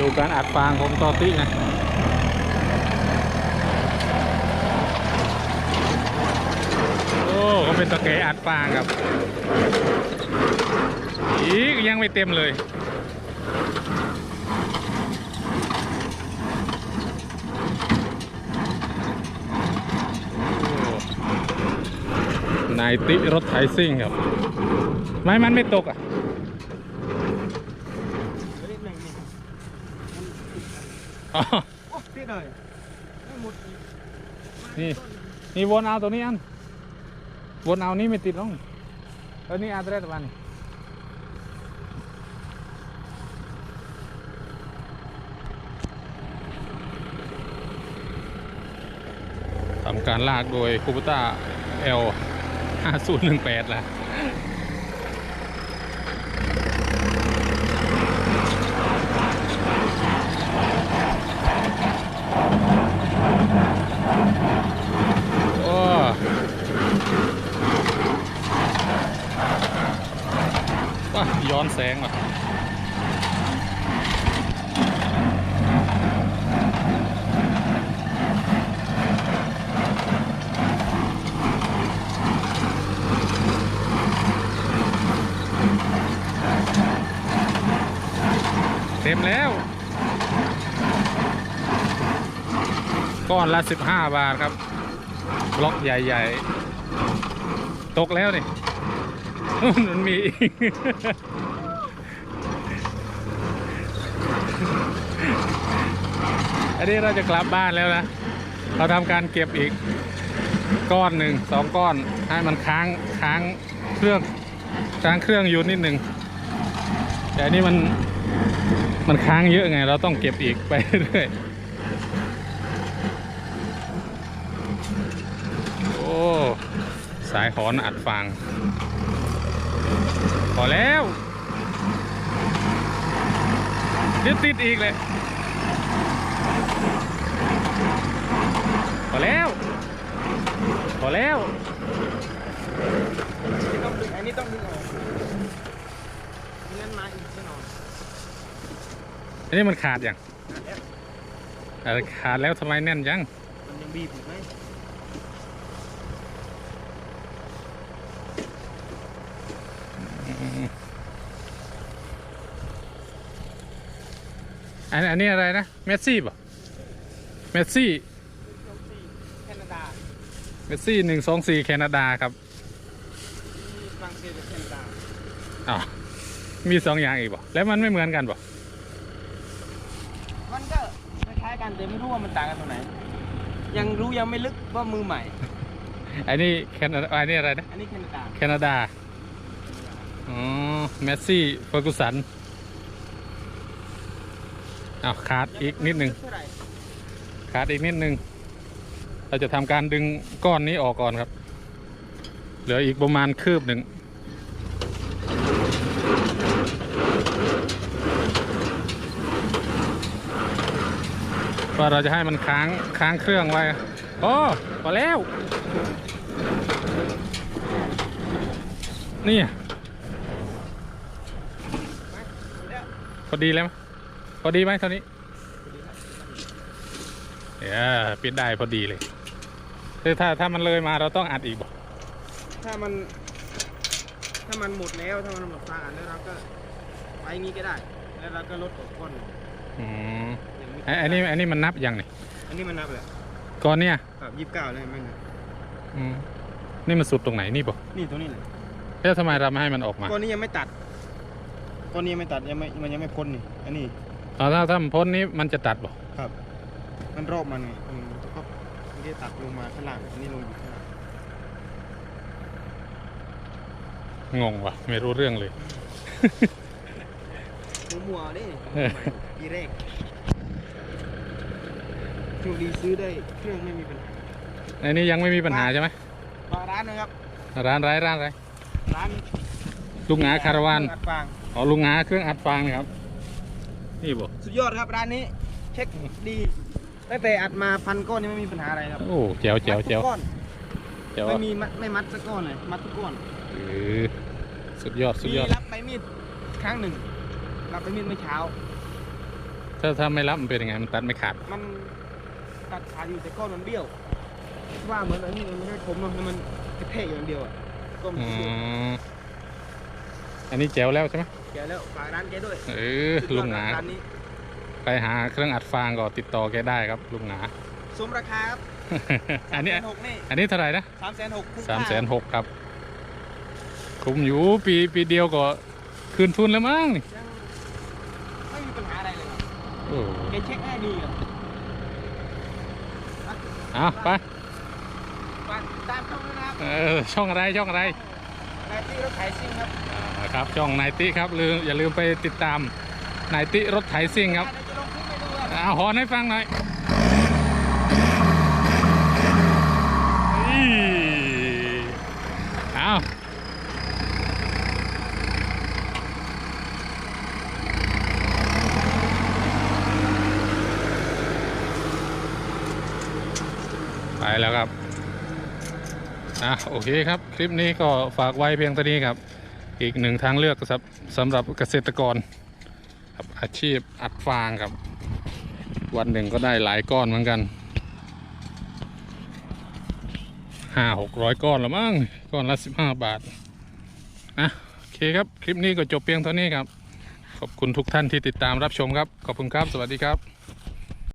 ดูการอัดฟางของตอตินะโอ้เขาเป็นตะเกอัดฟางครับอีกยังไม่เต็มเลยนายติรถไถซิ่งครับ ไม่มันไม่ตกอะ นิดหนึ่งนี่ อ๋อโอ้ติดเลยไม่หมดอีกนี่นี่วนเอาตัวนี้อันวนเอานี่ไม่ติดหรอกเออนี่อันแรกตะวันนี่ทำการลากโดยคูปต้า L 5018ล่ะ โอ้ว้าย้อนแสงว่ะเต็มแล้ว ก้อนละ 15 บาทครับบล็อกใหญ่ๆ ตกแล้วนี่มันมีอีกอันนี้เราจะกลับบ้านแล้วนะ เราทำการเก็บอีกก้อนหนึ่งสองก้อนให้มันค้างค้างเครื่องค้างเครื่องอยู่นิดหนึ่งแต่นนี้มัน มันค้างเยอะไงเราต้องเก็บอีกไปเรื่อยโอ้สายหอนอัดฟางพอแล้วเดี๋ยวติดอีกเลยพอแล้ว พอแล้วต้องดึงอันนี้ต้องดึงออกงั้นมาอีกแน่นอน อันนี้มันขาดอย่างเออขาดแล้วทำไมแน่นจังมันยังบีบอยู่ไหมอันอันนี้อะไรนะเมสซี่ป่ะเมสซี่แคนาดาเมสซี่หนึ่งสองสี่แคนาดาครับมีฝรั่งเศสกับแคนาดาอ๋อมีสองอย่างอีกป่ะแล้วมันไม่เหมือนกันป่ะ มันก็คล้ายๆกันแต่ไม่รู้ว่ามันต่างกันตรงไหน ยังรู้ยังไม่ลึกว่ามือใหม่ อันนี้แคนาดาอันนี้อะไรนะ อันนี้แคนาดา แคนาดา อ๋อ เมสซี่เฟอร์กูสันอ้าวขาดอีกนิดหนึ่งเท่าไหร่ขาดอีกนิดหนึ่งเราจะทำการดึงก้อนนี้ออกก่อนครับ เหลืออีกประมาณคืบหนึ่ง ว่าเราจะให้มันค้างค้างเครื่องไว้โอ้พอแล้ว นี่พอดีแล้วไหมพอดีไหมเท่านี้เดี๋ยวปิดได้พอดีเลยคือถ้าถ้ามันเลยมาเราต้องอัดอีกบ่ถ้ามัน ถ้ามันหมดแล้วถ้ามันหมดฟางอันแล้วเราก็ไปอย่างนี้ก็ได้ แล้วเราก็ลดออกก้อนหนึ่งอืม อย่างนี้ไอ้อันนี้อันนี้มันนับยังนี่อันนี้มันนับเลยก้อนเนี่ยครับยี่สิบเก้าเลยไม่นะอืมนี่มันสุดตรงไหนนี่บ่นี่ตัวนี้เลยแล้วทำไมเราไม่ให้มันออกมาก้อนนี้ยังไม่ตัดก้อนนี้ยังไม่ตัดยังไม่มันยังไม่พ้นนี่อันนี้เอาถ้าถ้ามันพ้นนี้มันจะตัดบ่ครับ มันรอบมันไงอืมก็ไม่ได้ตัดลงมาข้างล่างอันนี้ลงอยู่ข้างล่างงงว่ะไม่รู้เรื่องเลย มัวๆดิเออปีแรก โชคดีซื้อได้เครื่องไม่มีปัญหาอันนี้ยังไม่มีปัญหาใช่ไหมฝากร้านนะครับร้านไรร้านไรร้านลุงหงาคาราวานอัดฟางอ๋อลุงหงาเครื่องอัดฟางนะครับ นี่บ่สุดยอดครับร้านนี้ เช็คดีตั้งแต่อัดมาพันก้อนยังไม่มีปัญหาอะไรครับโอ้แจ๋วแจ๋วมัดทุกแจ๋วก้อนแจ๋วไม่อะมีมัดไม่มัดสักก้อนเลยมัดทุกก้อนเออสุดยอดสุดมียอดรับใบมีดครั้งหนึ่งรับใบมีดเมื่อเช้าถ้าถ้าไม่รับมันเป็นยังไงมันตัดไม่ขาดมัน ตัดขาดอยู่แต่ก้อนมันเบี้ยวว่าเหมือนอันนี้มันไม่ได้คมเนาะมันกระเทกอยู่อันเดียวอะก็มันอืเบี้ยวมอันนี้แจ๋วแล้วใช่ไหมแกแล้วฝากร้านแกด้วยเออลุงหนาร้านนี้ไปหาเครื่องอัดฟางก็ติดต่อแกได้ครับลุงหนา สมราคาครับอันนี้ หกนี่อันนี้เท่าไหร่นะสามแสนหกสามแสนหกครับ คุ้มอยู่ปีปีเดียวก็คืนทุนแล้วมั้งนี่ยังไม่มีปัญหาอะไรเลยครับโอ้แกเช็คให้ดีอะ เอาไปฝากตามช่องด้วยนะครับเออช่องอะไรช่องอะไรนายที่รถไถซิ่งครับอ่าครับช่องนายติครับลืมอย่าลืมไปติดตามนายติรถไถซิ่งครับเดี๋ยวจะลงคลิปไปดูครับเอาหอนให้ฟังหน่อยอี้เอาไป แล้วครับอะโอเคครับคลิปนี้ก็ฝากไว้เพียงเท่านี้ครับ อีกหนึ่งทางเลือกสำสำหรับเกษตรกรครับอาชีพอัดฟางครับ วันหนึ่งก็ได้หลายก้อนเหมือนกันห้าหกร้อยก้อนละมั้งก้อนละสิบห้าบาทนะโอเคครับคลิปนี้ก็จบเพียงเท่านี้ครับ ขอบคุณทุกท่านที่ติดตามรับชมครับ ขอบคุณครับ สวัสดีครับ